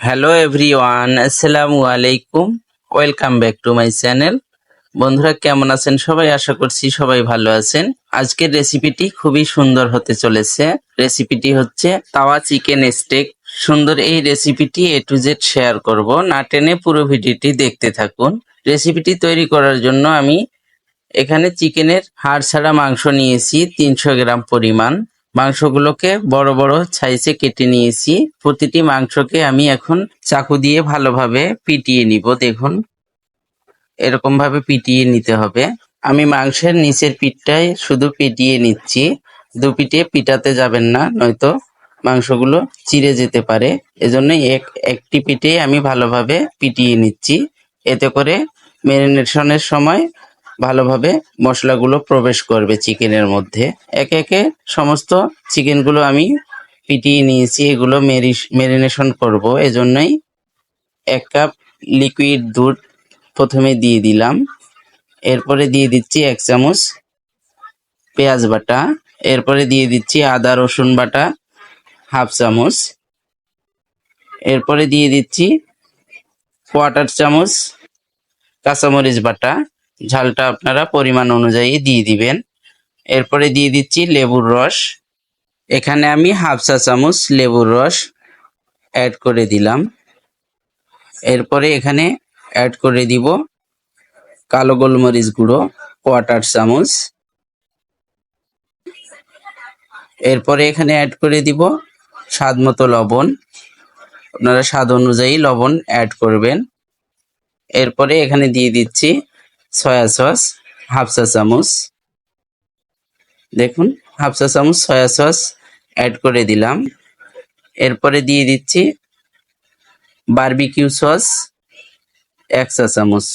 Hello everyone আসসালামু আলাইকুম welcome back to my channel বন্ধুরা, কেমন আছেন সবাই? আশা করছি সবাই ভালো আছেন। আজকের রেসিপিটি খুবই সুন্দর হতে চলেছে। রেসিপিটি হচ্ছে তাওয়া চিকেন স্টেক সুন্দর এই রেসিপিটি এ টু জেড শেয়ার করব। না টেনে পুরো ভিডিওটি দেখতে থাকুন। রেসিপিটি তৈরি করার জন্য আমি এখানে চিকেনের হাড় ছাড়া মাংস নিয়েছি, তিনশো গ্রাম পরিমাণ। মাংসগুলোকে বড় বড় সাইজে কেটে নিয়েছি। প্রতিটি মাংসকে আমি এখন চাকু দিয়ে ভালোভাবে পিটিয়ে নিব, দেখুন। এরকম ভাবে পিটিয়ে নিতে হবে। আমি মাংসের নিচের পিঠটাই শুধু পিটিয়ে নিচ্ছি। দু পিঠে পিটাতে যাবেন না, নয়তো মাংসগুলো চিড়ে যেতে পারে। এজন্য এক, একটি পিঠে আমি ভালোভাবে পিটিয়ে নিচ্ছি। এতে করে ম্যারিনেশনের সময় ভালোভাবে মশলাগুলো প্রবেশ করবে চিকেনের মধ্যে। একে একে সমস্ত চিকেনগুলো আমি পিটিয়ে নিয়েছি, এগুলো মেরিনেশন করব। এজন্যই এক কাপ লিকুইড দুধ প্রথমে দিয়ে দিলাম। এরপরে দিয়ে দিচ্ছি এক চামচ পেঁয়াজ বাটা। এরপরে দিয়ে দিচ্ছি আদা, রসুন বাটা, হাফ চামচ। এরপরে দিয়ে দিচ্ছি কোয়াটার চামচ কাঁচামরিচ বাটা। ঝালটা আপনারা পরিমাণ অনুযায়ী দিয়ে দিবেন। এরপরে দিয়ে দিচ্ছি লেবুর রস। এখানে আমি হাফ চা চামচ লেবুর রস অ্যাড করে দিলাম। এরপরে এখানে অ্যাড করে দিব কালো গোলমরিচ গুঁড়ো কোয়াটার চামচ। এরপরে এখানে অ্যাড করে দিব স্বাদ মতো লবণ। আপনারা স্বাদ অনুযায়ী লবণ অ্যাড করবেন। এরপরে এখানে দিয়ে দিচ্ছি সয়া সস হাফ চা চামচ। দেখুন হাফ চা চামচ, সয়া সস অ্যাড করে দিলাম। এরপরে দিয়ে দিচ্ছি বারবিকিউ সস এক চা চামচ।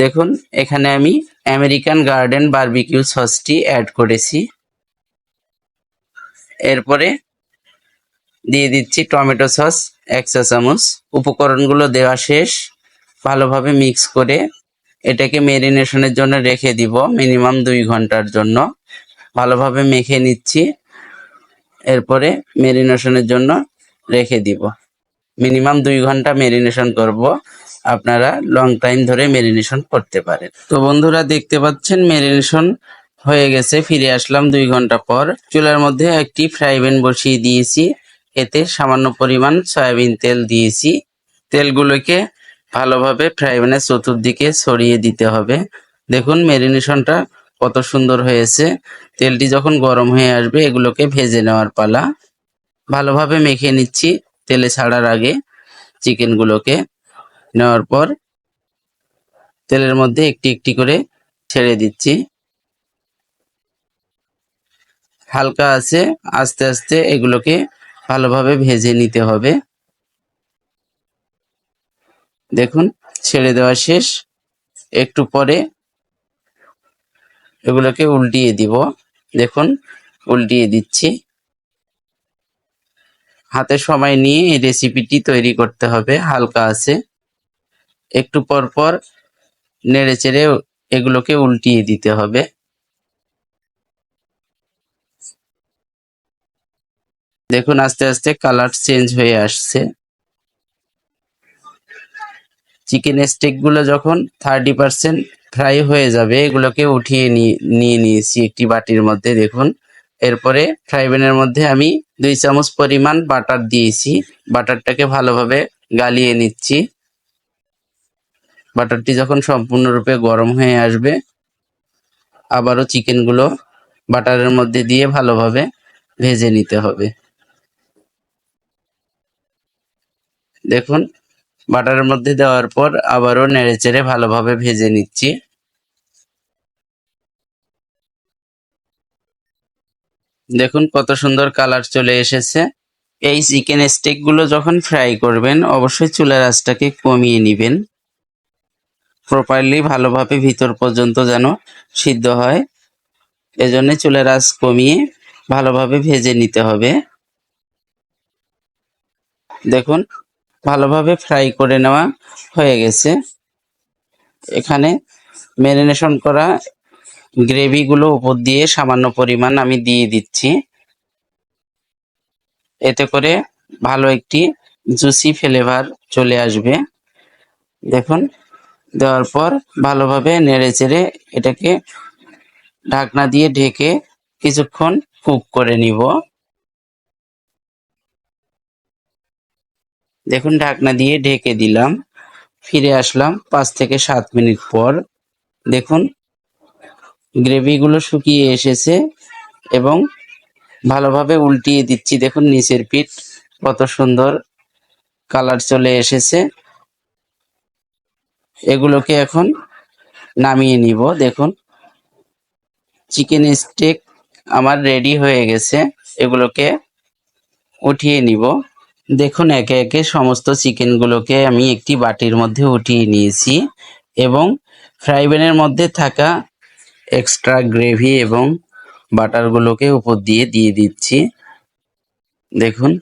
দেখুন, এখানে আমি আমেরিকান গার্ডেন বারবিকিউ সসটি অ্যাড করেছি। এরপরে দিয়ে দিচ্ছি টমেটো সস এক চা চামচ। উপকরণগুলো দেওয়া শেষ। ভালোভাবে মিক্স করে এটাকে মেরিনেশনের জন্য রেখে দিব মিনিমাম দুই ঘণ্টার জন্য। ভালোভাবে মেখে নিচ্ছি। এরপরে মেরিনেশনের জন্য রেখে দিব। মিনিমাম দুই ঘণ্টা মেরিনেশন করব। আপনারা লং টাইম ধরে মেরিনেশন করতে পারেন। তো বন্ধুরা, দেখতে পাচ্ছেন মেরিনেশন হয়ে গেছে। ফিরে আসলাম দুই ঘণ্টা পর। চুলার মধ্যে একটি ফ্রাই প্যান বসিয়ে দিয়েছি। এতে সামান্য পরিমাণ সয়াবিন তেল দিয়েছি। তেলগুলোকে ভালোভাবে ফ্রাই প্যানের চতুর্দিকে ছড়িয়ে দিতে হবে। দেখুন মেরিনেশনটা কত সুন্দর হয়েছে। তেলটি যখন গরম হয়ে আসবে, এগুলোকে ভেজে নেওয়ার পালা। ভালোভাবে মেখে নিচ্ছি তেলে ছাড়ার আগে চিকেনগুলোকে। নেওয়ার পর তেলের মধ্যে একটি একটি করে ছেড়ে দিচ্ছি। হালকা আছে, আস্তে আস্তে এগুলোকে ভালোভাবে ভেজে নিতে হবে। দেখুন, ছেড়ে দেওয়া শেষ। একটু পরে এগুলোকে উল্টিয়ে দিব। দেখুন, উল্টিয়ে দিচ্ছি। হাতে সময় নিয়ে এই রেসিপিটি তৈরি করতে হবে, হালকা আছে। একটু পর পর নেড়ে চেড়ে এগুলোকে উল্টিয়ে দিতে হবে। দেখুন, আস্তে আস্তে কালার চেঞ্জ হয়ে আসছে। চিকেন স্টেকগুলো যখন থার্টি পার্সেন্ট ফ্রাই হয়ে যাবে, এগুলোকে উঠিয়ে নিয়ে নিয়েছি একটি বাটির মধ্যে, দেখুন। এরপরে ফ্রাই প্যানের মধ্যে আমি দুই চামচ পরিমাণ বাটার দিয়েছি। বাটারটাকে ভালোভাবে গালিয়ে নিচ্ছি। বাটারটি যখন সম্পূর্ণরূপে গরম হয়ে আসবে, আবারও চিকেনগুলো বাটারের মধ্যে দিয়ে ভালোভাবে ভেজে নিতে হবে। দেখুন, বাটারের মধ্যে দেওয়ার পর আবারও নেড়েচেড়ে ভালোভাবে ভেজে নিচ্ছি। দেখুন, কত সুন্দর কালার চলে এসেছে। এই চিকেন স্টেকগুলো যখন ফ্রাই করবেন, অবশ্যই চুলার আঁচটাকে কমিয়ে নেবেন। প্রপারলি ভালোভাবে ভিতর পর্যন্ত যেন সিদ্ধ হয়। এজন্য চুলের আঁচ কমিয়ে ভালোভাবে ভেজে নিতে হবে। দেখুন ভালোভাবে ফ্রাই করে নেওয়া হয়ে গেছে। এখানে ম্যারিনেশন করা গ্রেভিগুলো উপর দিয়ে সামান্য পরিমাণ আমি দিয়ে দিচ্ছি। এতে করে ভালো একটি জুসি ফ্লেভার চলে আসবে। দেখুন, দেওয়ার পর ভালোভাবে নেড়ে চেড়ে এটাকে ঢাকনা দিয়ে ঢেকে কিছুক্ষণ কুক করে নিব। দেখুন, ঢাকনা দিয়ে ঢেকে দিলাম। ফিরে আসলাম পাঁচ থেকে সাত মিনিট পর। দেখুন, গ্রেভিগুলো শুকিয়ে এসেছে এবং ভালোভাবে উল্টিয়ে দিচ্ছি। দেখুন, নিচের পিঠ কত সুন্দর কালার চলে এসেছে। এগুলোকে এখন নামিয়ে নিব। দেখুন, চিকেন স্টেক আমার রেডি হয়ে গেছে। এগুলোকে উঠিয়ে নিব। দেখুন, একে একে সমস্ত চিকেনগুলোকে আমি একটি বাটির মধ্যে উঠিয়ে নিয়েছি এবং ফ্রাই প্যানের মধ্যে থাকা এক্সট্রা গ্রেভি এবং বাটারগুলোকে উপর দিয়ে দিয়ে দিচ্ছি। দেখুন,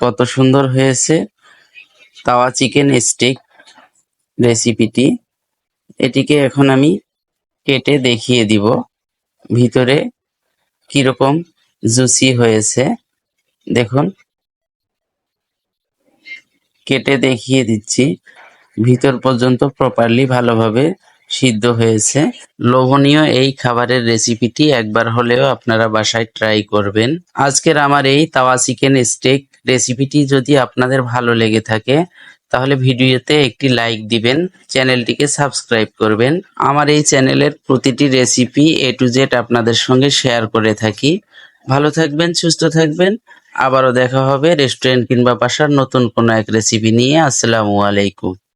কত সুন্দর হয়েছে তাওয়া চিকেন স্টেক রেসিপিটি। এটিকে এখন আমি কেটে দেখিয়ে দিব। ভিতরে কীরকম জুসি হয়েছে। দেখুন কেটে দেখিয়ে দিচ্ছি। ভিতর পর্যন্ত প্রপারলি ভালোভাবে সিদ্ধ হয়েছে। লোভনীয় এই খাবারের রেসিপিটি একবার হলেও আপনারা বাসায় ট্রাই করবেন। আজকের আমার এই তাওয়া চিকেন স্টেক রেসিপিটি যদি আপনাদের ভালো লেগে থাকে, তাহলে ভিডিওতে একটি লাইক দিবেন, চ্যানেলটিকে সাবস্ক্রাইব করবেন। আমার এই চ্যানেলের প্রতিটি রেসিপি এ টু জেড আপনাদের সঙ্গে শেয়ার করে থাকি। ভালো থাকবেন, সুস্থ থাকবেন। আবারও দেখা হবে রেস্টুরেন্ট কিংবা বাসার নতুন কোনো এক রেসিপি নিয়ে। আসসালামু আলাইকুম।